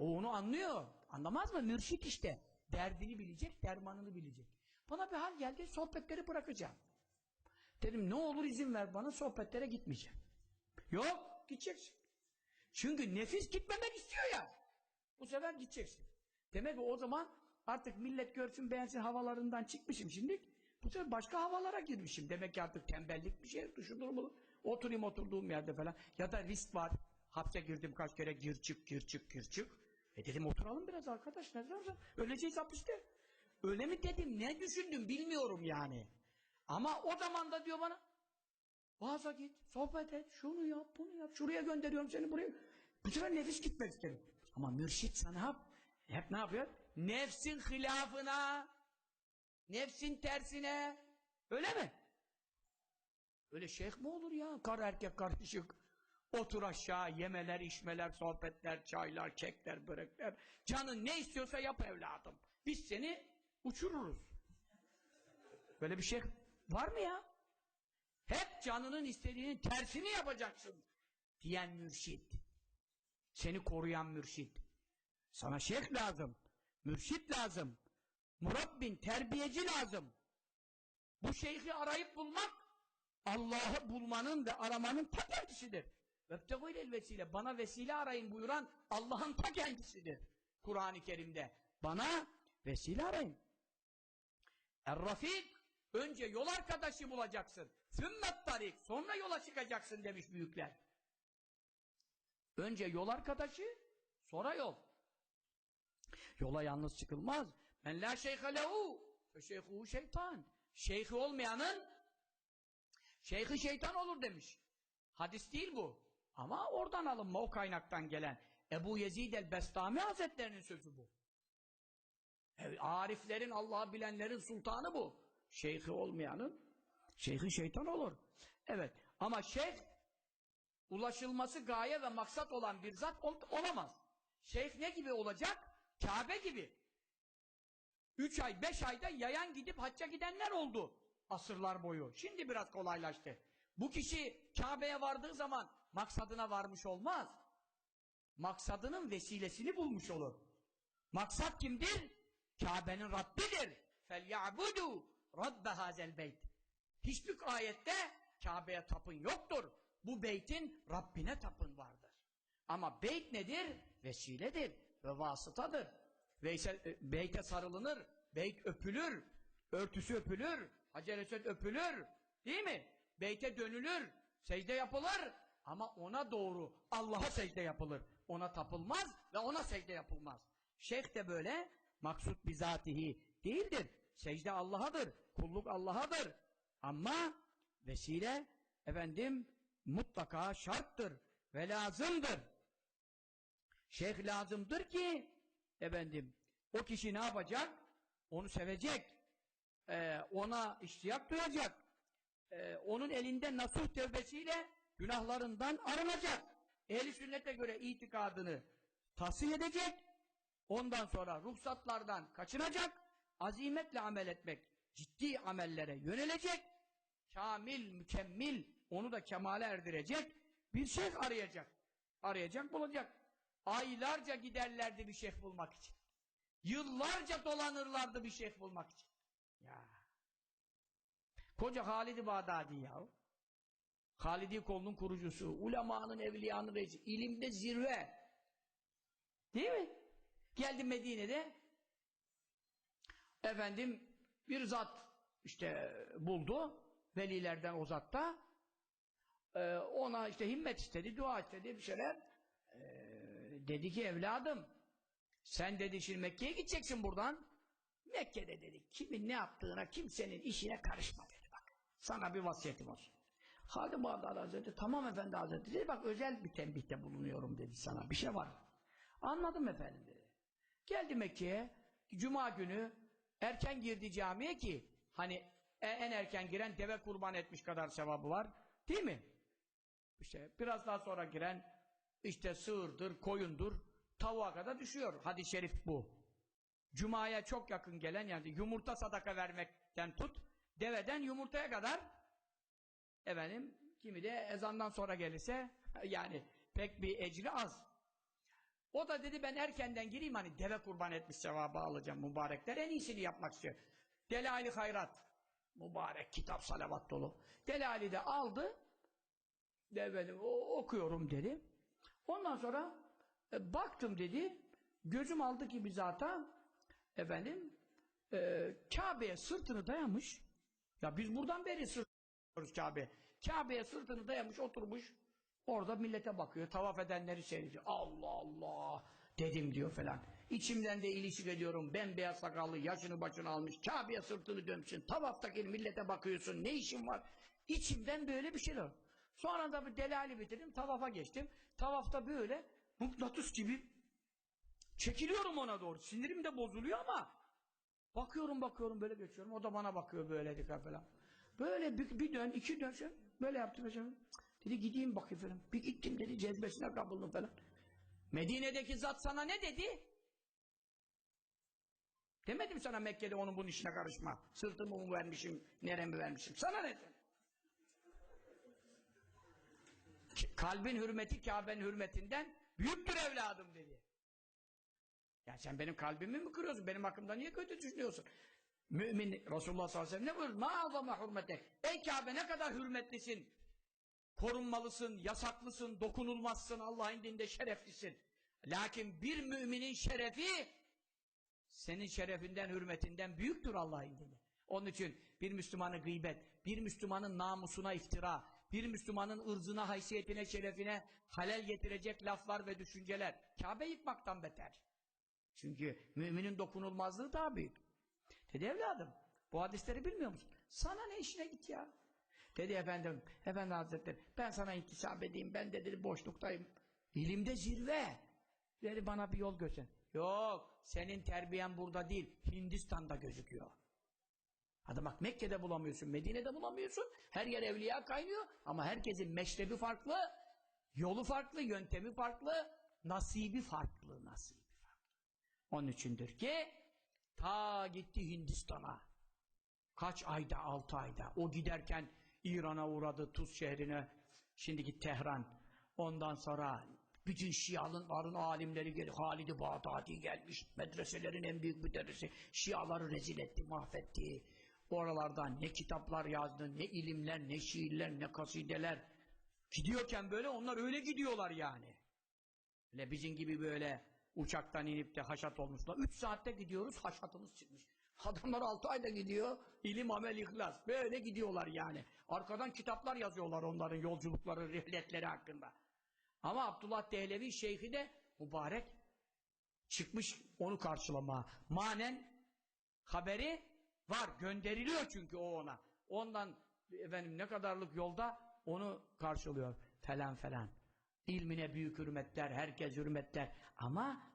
O onu anlıyor. Anlamaz mı? Mürşit işte. Derdini bilecek, dermanını bilecek. Bana bir hal geldi, sohbetleri bırakacağım. Dedim ne olur izin ver bana, sohbetlere gitmeyeceğim. Yok, gideceksin. Çünkü nefis gitmemek istiyor ya. Bu sefer gideceksin. Demek ki o zaman artık millet görsün beğensin havalarından çıkmışım şimdi. Bu sefer başka havalara girmişim. Demek ki artık tembellik bir şey, şudur mu? Oturayım oturduğum yerde falan. Ya da risk var. Hapse girdim kaç kere gir çık gir çık gir çık. E dedim oturalım biraz arkadaş ne zaman? Öleceğiz hapiste. Öyle mi dedim ne düşündüm bilmiyorum yani. Ama o zaman da diyor bana Vaaza git, sohbet et, şunu yap, bunu yap, şuraya gönderiyorum seni buraya. Bu sefer nefis gitmek isterim. Ama mürşit sana hep ne yapıyor? Nefsin hilafına, nefsin tersine. Öyle mi? Öyle şeyh mi olur ya? Kar erkek karışık. Otur aşağı, yemeler, içmeler, sohbetler, çaylar, kekler, börekler. Canın ne istiyorsa yap evladım. Biz seni uçururuz. Böyle bir şey var mı ya? Hep canının istediğinin tersini yapacaksın diyen mürşit. Seni koruyan mürşit. Sana şeyh lazım. Mürşit lazım. Murabbin, terbiyeci lazım. Bu şeyhi arayıp bulmak Allah'ı bulmanın ve aramanın ta kendisidir. Vebtegûlel vesile. Bana vesile arayın buyuran Allah'ın ta kendisidir. Kur'an-ı Kerim'de. Bana vesile arayın. Er-Rafik önce yol arkadaşı bulacaksın. Sümmet tarik. Sonra yola çıkacaksın demiş büyükler. Önce yol arkadaşı, sonra yol. Yola yalnız çıkılmaz. Men la şeyhe lehu fe şeytan. Şeyhi olmayanın şeyhi şeytan olur demiş. Hadis değil bu. Ama oradan alınma, o kaynaktan gelen. Ebu Yezid el-Bestami Hazretlerinin sözü bu. Evet, ariflerin, Allah'ı bilenlerin sultanı bu. Şeyhi olmayanın şeyhi şeytan olur. Evet. Ama şeyh ulaşılması gaye ve maksat olan bir zat ol olamaz. Şeyh ne gibi olacak? Kabe gibi. Üç ay, beş ayda yayan gidip hacca gidenler oldu. Asırlar boyu. Şimdi biraz kolaylaştı. Bu kişi Kabe'ye vardığı zaman maksadına varmış olmaz. Maksadının vesilesini bulmuş olur. Maksat kimdir? Kabe'nin Rabbidir. فَلْيَعْبُدُوا رَبَّ هَذَا الْبَيْتِ Hiçbir ayette Kabe'ye tapın yoktur. Bu beytin Rabbine tapın vardır. Ama beyt nedir? Vesiledir ve vasıtadır. Veysel, e, beyte sarılınır, beyt öpülür, örtüsü öpülür, Hacer Esed öpülür, değil mi? Beyte dönülür, secde yapılır ama ona doğru Allah'a secde yapılır. Ona tapılmaz ve ona secde yapılmaz. Şeyh de böyle maksut bizatihi değildir. Secde Allah'adır, kulluk Allah'adır. Ama vesile efendim mutlaka şarttır ve lazımdır. Şeyh lazımdır ki efendim o kişi ne yapacak? Onu sevecek. Ee, ona iştiyak duyacak. Ee, onun elinde nasuh tevbesiyle günahlarından arınacak. Ehli sünnete göre itikadını tahsil edecek. Ondan sonra ruhsatlardan kaçınacak. Azimetle amel etmek, ciddi amellere yönelecek. Kamil, mükemmel, onu da kemale erdirecek bir şeyh arayacak. Arayacak, bulacak. Aylarca giderlerdi bir şeyh bulmak için. Yıllarca dolanırlardı bir şeyh bulmak için. Ya. Koca Halid-i Bağdadi ya. Halidi kolunun kurucusu, ulemanın, evliyanın reisi, ilimde zirve. Değil mi? Geldi Medine'de. Efendim bir zat işte buldu velilerden o zatta. Ee, ona işte himmet istedi, dua istedi bir şeyler. Ee, dedi ki evladım sen dedi şimdi Mekke'ye gideceksin buradan. Mekke'de dedi. Kimin ne yaptığına kimsenin işine karışma dedi. Bak sana bir vasiyetim olsun Halid Bağdadi Hazretleri tamam efendi Hazretleri dedi bak özel bir tembihte bulunuyorum dedi sana bir şey var anladım efendim dedi geldi Mekke'ye Cuma günü erken girdi camiye ki hani e, en erken giren deve kurban etmiş kadar sevabı var değil mi? İşte biraz daha sonra giren işte sığırdır, koyundur tavuğa kadar düşüyor. Hadis-i şerif bu. Cuma'ya çok yakın gelen yani yumurta sadaka vermekten tut deveden yumurtaya kadar efendim kimi de ezandan sonra gelirse yani pek bir ecri az. O da dedi ben erkenden gireyim hani deve kurban etmiş sevabı alacağım mübarekler en iyisini yapmak istiyor. Delali Hayrat mübarek kitap salavat dolu. Delali de aldı. Efendim, o, okuyorum dedi. Ondan sonra e, baktım dedi. Gözüm aldı ki bir zata efendim e, Kabe'ye sırtını dayamış. Ya biz buradan beri sırtıyoruz Kabe'ye. Kabe'ye sırtını dayamış oturmuş. Orada millete bakıyor. Tavaf edenleri seyrediyor. Allah Allah dedim diyor falan. İçimden de ilişik ediyorum. Bembeyaz sakallı yaşını başını almış. Kabe'ye sırtını dönmüşsün. Tavaftaki millete bakıyorsun. Ne işin var? İçimden böyle bir şeyler. Sonra da bir delali bitirdim. Tavafa geçtim. Tavafta böyle mıknatıs gibi çekiliyorum ona doğru. Sinirim de bozuluyor ama bakıyorum bakıyorum böyle geçiyorum. O da bana bakıyor böyle dikkat falan. Böyle bir, bir dön, iki dön. şöyle Böyle yaptım. Mesela. Dedi gideyim bakayım falan. Bir gittim dedi cezbesine kapıldım falan. Medine'deki zat sana ne dedi? Demedim sana Mekke'de onun bunun işine karışma. Sırtımı mı vermişim, neremi vermişim. Sana ne dedi? Ki- Kalbin hürmeti Kabe'nin hürmetinden büyüktür evladım dedi. Ya sen benim kalbimi mi kırıyorsun? Benim hakkımda niye kötü düşünüyorsun? Mümin Resulullah sallallahu aleyhi ve sellem ne buyurdu? Ma'azama hürmete. Ey Kabe ne kadar hürmetlisin. Korunmalısın, yasaklısın, dokunulmazsın, Allah'ın dinde şereflisin. Lakin bir müminin şerefi senin şerefinden, hürmetinden büyüktür Allah'ın dinde. Onun için bir Müslümanı gıybet, bir Müslümanın namusuna iftira, bir Müslümanın ırzına, haysiyetine, şerefine halel getirecek laflar ve düşünceler Kabe yıkmaktan beter. Çünkü müminin dokunulmazlığı daha büyük. Dedi evladım, bu hadisleri bilmiyor musun? Sana ne işine git ya? Dedi efendim, efendi hazretleri, ben sana intisap edeyim, ben de dedi boşluktayım. İlimde zirve. Dedi bana bir yol göster. Yok, senin terbiyen burada değil, Hindistan'da gözüküyor. Hadi bak Mekke'de bulamıyorsun, Medine'de bulamıyorsun. Her yer evliya kaynıyor ama herkesin meşrebi farklı, yolu farklı, yöntemi farklı, nasibi farklı, nasibi farklı. Onun içindir ki ta gitti Hindistan'a. Kaç ayda, altı ayda. O giderken İran'a uğradı, Tuz şehrine, şimdiki Tehran. Ondan sonra bütün Şiaların alimleri geldi. Halid-i Bağdadi gelmiş. Medreselerin en büyük müderrisi. Şiaları rezil etti, mahvetti. Oralardan ne kitaplar yazdı, ne ilimler, ne şiirler, ne kasideler. Gidiyorken böyle onlar öyle gidiyorlar yani. Öyle bizim gibi böyle uçaktan inip de haşat olmuşlar. Üç saatte gidiyoruz, haşatımız çıkmış. Adamlar altı ayda gidiyor, ilim, amel, ihlas. Böyle gidiyorlar yani. Arkadan kitaplar yazıyorlar onların yolculukları, rihletleri hakkında. Ama Abdullah Dehlevi şeyhi de mübarek çıkmış onu karşılama. Manen haberi var, gönderiliyor çünkü o ona. Ondan efendim ne kadarlık yolda onu karşılıyor falan falan. İlmine büyük hürmetler, herkes hürmetler. Ama